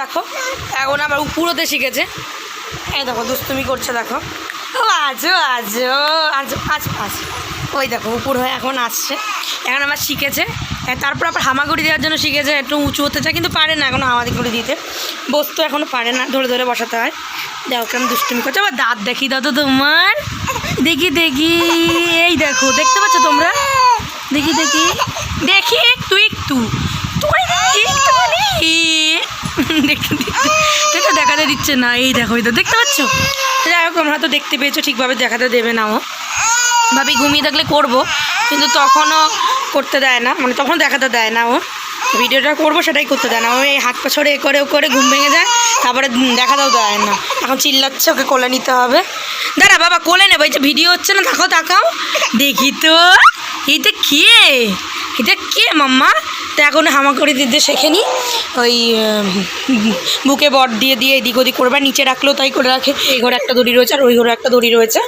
দেখো। এখন আবার উপরোতে শিখেছে। এই দেখো, দুষ্টুমি করছে, দেখো। ও, আজো আজো আজো, আজ আজ। ওই দেখো, উপর হয়ে এখন আসছে। এখন আবার শিখেছে। তারপর আবার হামাগুড়ি দেওয়ার জন্য শিখেছে। একটু উঁচু হতে চায়, কিন্তু পারে না এখনও হামাগুড়ি দিতে। বসতে এখনও পারে না, ধরে ধরে বসাতে হয়। দেখো কেমন দুষ্টুমি করছে। আবার দাঁত দেখি তো তোমার। দেখি দেখি, এই দেখো, দেখতে পাচ্ছ তোমরা? দেখি দেখি। দেখি, একটু একটু তোমার একটুখানি দেখতে দেখতে দিচ্ছে না, এই দেখো তো দেখতে পাচ্ছ? যাই হোক আমরা তো দেখতে পেয়েছ, ঠিকভাবে দেখাতে দেবে না ও। ভাবি ঘুমিয়ে থাকলে করব, কিন্তু তখনও করতে দেয় না মানে তখন দেখাতে দেয় না ও। ভিডিওটা করব, সেটাই করতে দেয় না। ও এই হাত পা ছড়ে এ করে, ও করে ঘুম ভেঙে যায়, তারপরে দেখাতেও দেয় না। এখন চিল্লাচ্ছে, ওকে কোলে নিতে হবে। দাঁড়া বাবা, কোলে নেব, এই যে ভিডিও হচ্ছে না, তাকাও তাকাও। দেখি তো, এইটা কে? এটা কে মাম্মা? তো এখন হামা করে দিতে শেখেনি। ওই বুকে বট দিয়ে দিয়ে এদিক ওদিক করবে, নিচে রাখলেও তাই করে রাখে। এই ঘরে একটা দড়ি রয়েছে আর ওই ঘরে একটা দড়ি রয়েছে।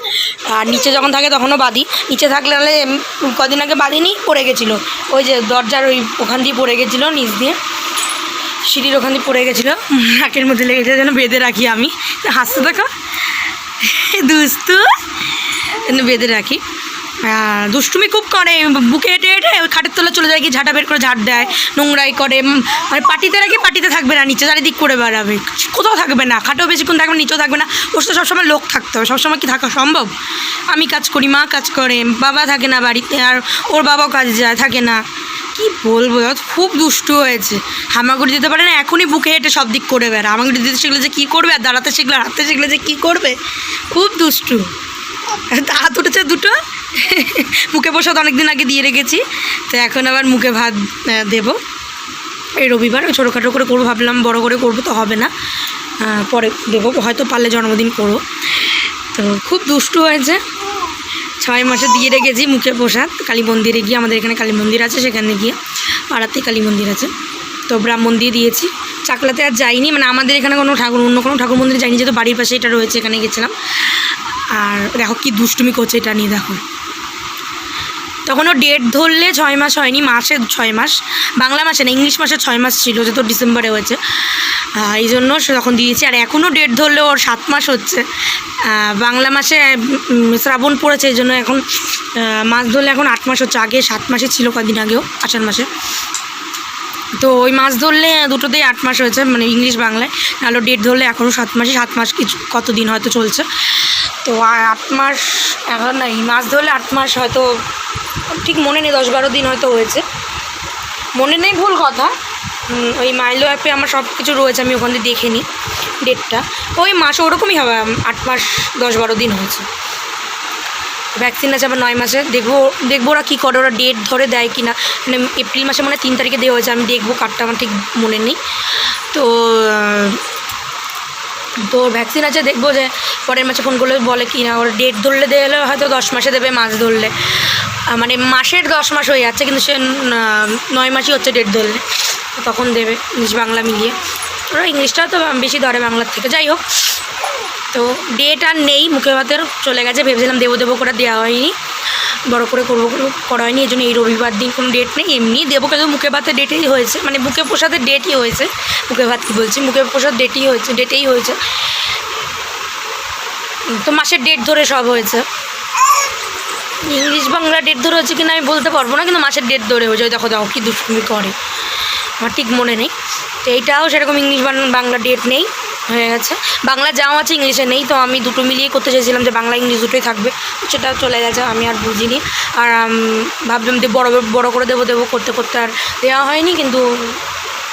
আর নিচে যখন থাকে তখনও বাঁধি। নিচে থাকলে হলে কদিন আগে বাঁধিনি, পড়ে গেছিল। ওই যে দরজার ওই ওখান দিয়ে পড়ে গেছিল, নিচ দিয়ে। সিঁড়ির ওখান দিয়ে পড়ে গেছিল। নাকের মধ্যে লেগেছে যেন বেঁধে রাখি আমি। হাসতে দেখো দুস্তু বেঁধে রাখি। দুষ্টুমি খুব করে বুকে হেঁটে হেঁটে খাটের তলা চলে যায় কি ঝাঁটা বের করে ঝাঁট দেয় নোংরাই করে উম, মানে পাটিতে রাখি পাটিতে থাকবে না নিচে চারিদিক করে বেড়াবে কোথাও থাকবে না খাটেও বেশিক্ষণ থাকবে নিচেও থাকবে না ওর তো সবসময় লোক থাকতে হবে সবসময় কি থাকা সম্ভব? আমি কাজ করি মা কাজ করে বাবা থাকে না বাড়িতে আর ওর বাবাও কাজে যায় থাকে না কি বলব খুব দুষ্টু হয়েছে হামাগুড়ি দিতে পারে না এখনই বুকে হেঁটে সব দিক করে বেড়া হামাগুড়ি দিতে শিখলে যে কী করবে আর দাঁড়াতে শিখলে আর হাঁটতে শিখলে যে কী করবে খুব দুষ্টু। হাত উঠেছে দুটো। মুখে প্রসাদ অনেকদিন আগে দিয়ে রেখেছি। তো এখন আবার মুখে ভাত দেবো। এই রবিবার ওই ছোটোখাটো করে করব, ভাবলাম বড় করে করব তো হবে না। পরে দেবো, হয়তো পারলে জন্মদিন করব। তো খুব দুষ্টু হয়েছে। ছয় মাসে দিয়ে রেখেছি মুখে প্রসাদ। কালী মন্দিরে গিয়ে আমাদের এখানে কালী মন্দির আছে, সেখানে গিয়ে পাড়াতে কালী মন্দির আছে। তো ব্রাহ্মণ দিয়ে দিয়েছি। চাকলাতে আর যাইনি মানে আমাদের এখানে কোনো ঠাকুর, অন্য কোনো ঠাকুর মন্দিরে যাইনি, যেহেতু বাড়ির পাশে এটা রয়েছে, এখানে গেছিলাম। আর দেখো কি দুষ্টুমি করছে এটা নিয়ে দেখো। তখন ও ডেট ধরলে ছয় মাস হয়নি, মাসে ছয় মাস, বাংলা মাসে না, ইংলিশ মাসে ছয় মাস ছিল যে তোর ডিসেম্বরে হয়েছে। এই জন্য সে তখন দিয়েছি, আর এখনও ডেট ধরলে ওর সাত মাস হচ্ছে। বাংলা মাসে শ্রাবণ পড়েছে, এই জন্য এখন মাস ধরলে এখন আট মাস হচ্ছে, আগে সাত মাসে ছিল কদিন আগেও, আষাঢ় মাসে। তো ওই মাস ধরলে দুটোতেই আট মাস হয়েছে মানে ইংলিশ বাংলায়। নাহলে ডেট ধরলে এখনও সাত মাসে সাত মাস কিছু কতদিন হয়তো চলছে। তো আট মাস, এখন না, এই মাস ধরলে আট মাস হয়তো, ঠিক মনে নেই, দশ বারো দিন হয়তো হয়েছে। মনে নেই ভুল কথা। ওই মাইলো অ্যাপে আমার সব কিছু রয়েছে, আমি ওখান থেকে দেখে নিই ডেটটা ওই মাস ওরকমই হবে, আট মাস, দশ বারো দিন হয়েছে। ভ্যাকসিন আছে আবার নয় মাসে দেখব দেখব ওরা কী করে, ওরা ডেট ধরে দেয় কি না মানে এপ্রিল মাসে মানে তিন তারিখে দেওয়া হয়েছে, আমি দেখব কার্ডটা আমার ঠিক মনে নেই। তো তো ভ্যাকসিন আছে, দেখব যে পরের মাসে ফোন করলে বলে কি না ওরা ডেট ধরলে দিলে হয়তো দশ মাসে দেবে, মাস ধরলে। মানে মাসের দশ মাস হয়ে যাচ্ছে, কিন্তু সে নয় মাসই হচ্ছে ডেট ধরলে। তখন দেবে, ইংলিশ বাংলা মিলিয়ে। ওরা ইংলিশটা তো বেশি ধরে বাংলার থেকে। যাই হোক তো ডেট আর নেই মুখে ভাতের চলে গেছে, ভেবেছিলাম দেবো দেবো করে দেওয়া হয়নি, বড় করে করব করা হয়নি, এই জন্য এই রবিবার দিন কোনো ডেট নেই, এমনি দেবো কিন্তু মুখে ভাতের ডেটেই হয়েছে মানে মুখে প্রসাদের ডেটই হয়েছে মুখে ভাত কি বলছি মুখে প্রসাদ ডেটই হয়েছে ডেটেই হয়েছে, তো মাসের ডেট ধরে সব হয়েছে। ইংলিশ বাংলা ডেট ধরে হয়েছে কিনা আমি বলতে পারব না, কিন্তু মাসের ডেট ধরে হয়েছে দেখো দেখো, কি দুষ্টুমি করে, আমার ঠিক মনে নেই, তো এইটাও সেরকম ইংলিশ বাংলা ডেট নেই। হয়ে গেছে। বাংলা যাও আছে ইংলিশে নেই, তো আমি দুটো মিলিয়ে করতে চাইছিলাম যে বাংলা, ইংলিশ দুটোই থাকবে। সেটা চলে গেছে, আমি আর বুঝিনি। আর ভাবলাম যে বড় বড় করে দেবো দেবো করতে করতে আর দেওয়া হয়নি, কিন্তু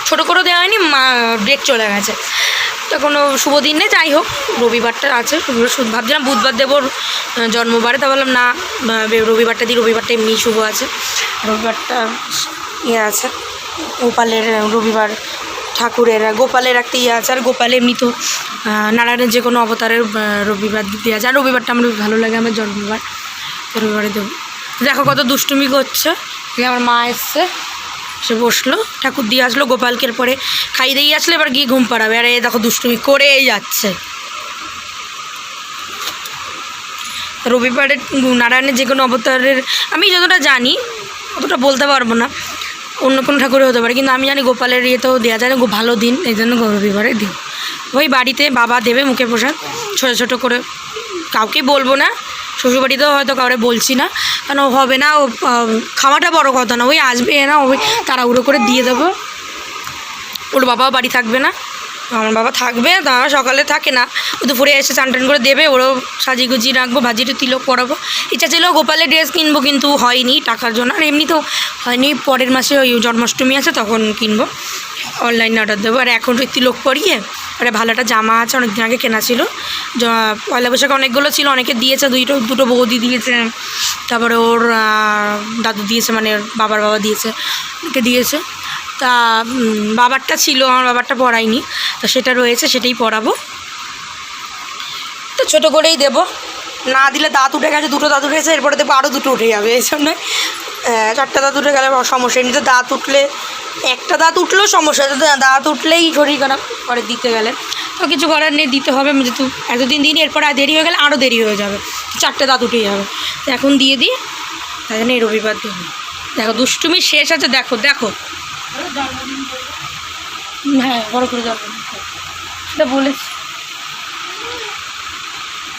ছোটো করে দেওয়া হয়নি, মা ডেট চলে গেছে। তো কোনো শুভ দিন নেই, যাই হোক, রবিবারটা আছে ভাবছিলাম বুধবার দেবো জন্মবারে, তা বললাম না রবিবারটা দিই, রবিবারটা এমনি শুভ আছে। রবিবারটা ইয়ে আছে, গোপালের রবিবার ঠাকুরের, গোপালের একটা ইয়ে আছে, আর গোপাল এমনি তো নারায়ণের যে কোনো অবতারের রবিবার দেওয়া আছে আর রবিবারটা আমার ভালো লাগে, আমার জন্মবার। রবিবারে দেবো। দেখো কত দুষ্টুমি করছে। আমার মা এসছে, সে বসল, ঠাকুর দিয়ে আসলো গোপালকের পরে খাই দিয়ে আসলে এবার গিয়ে ঘুম পাড়াবে। আর এই দেখো দুষ্টুমি করেই যাচ্ছে। রবিবারে নারায়ণের যে কোনো অবতারের, আমি যতটা জানি, অতটা বলতে পারব না। অন্য কোনো ঠাকুরে হতে পারে। কিন্তু আমি জানি গোপালের ইয়েতেও দেওয়া যায় না। ভালো দিন, এই জন্য রবিবারে দিন। ওই বাড়িতে বাবা দেবে মুখে প্রসাদ, ছোটো ছোটো করে। কাউকে বলব না, শ্বশুরবাড়িতেও হয়তো কাউরে বলছি না। কারণ হবে না, ও খাওয়াটা বড় কথা না। ওই আসবে না, ওই তাড়াহুড়ো করে দিয়ে দেবো। ওর বাবাও বাড়ি থাকবে না। আমার বাবা থাকবে, দাদা সকালে থাকে না। ও দুপুরে এসে চান টান করে দেবে, ওরও সাজিয়ে গুজিয়ে রাখব ভাজিটা তিলক পরাবো ইচ্ছা ছিল গোপালের ড্রেস কিনবো, কিন্তু হয়নি টাকার জন্য। আর এমনি তো হয়নি, পরের মাসে ওই জন্মাষ্টমী আছে তখন কিনবো। অনলাইনে অর্ডার দেবো। আর এখন ওই তিলক পরিয়ে একটা ভালো একটা জামা আছে অনেক দিন আগে কেনা ছিল। পয়লা বৈশাখ অনেকগুলো ছিল, অনেকে দিয়েছে, দুইটো, দুটো বৌদি দিয়েছে। তারপরে ওর দাদু দিয়েছে মানে বাবার বাবা দিয়েছে, ওকে দিয়েছে। তা বাবারটা ছিল, আমার বাবারটা পড়াইনি তো সেটা রয়েছে, সেটাই পড়াবো। তো ছোটো করেই দেবো। না দিলে দাঁত উঠে গেছে, দুটো দাঁত উঠেছে এরপরে দেবো আরও দুটো উঠে যাবে, এই জন্য চারটা দাঁত উঠে গেলে সমস্যা এমনিতে দাঁত উঠলে, একটা দাঁত উঠলেও সমস্যা দাঁত উঠলেই শরীর খারাপ করে দিতে গেলে। তো কিছু করার নেই, দিতে হবে যেহেতু এতদিন দিন এরপরে আর দেরি হয়ে গেলে আরও দেরি হয়ে যাবে। চারটে দাঁত উঠে যাবে। তো এখন দিয়ে দিই, তাই জন্য এই রবিবার দেবো দেখো, দুষ্টুমি শেষ আছে, দেখো দেখো। হ্যাঁ বড় করে জন্মদিন সেটা বলেছি।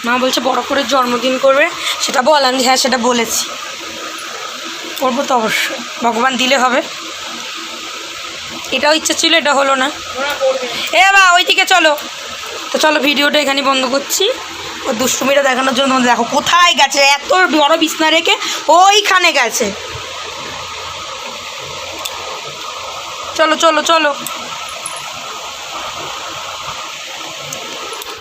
মা বলছে বড় করে জন্মদিন করবে সেটা বললাম যে হ্যাঁ সেটা বলেছি। করব তো অবশ্যই ভগবান দিলে হবে। এটাও ইচ্ছা ছিল এটা হলো না। এ বা ওই ওইদিকে চলো। তো চলো ভিডিওটা এখানে বন্ধ করছি। ও দুষ্টুমিটা দেখানোর জন্য দেখো কোথায় গেছে এত বড় বিছনা রেখে ওইখানে গেছে। চলো চলো চলো।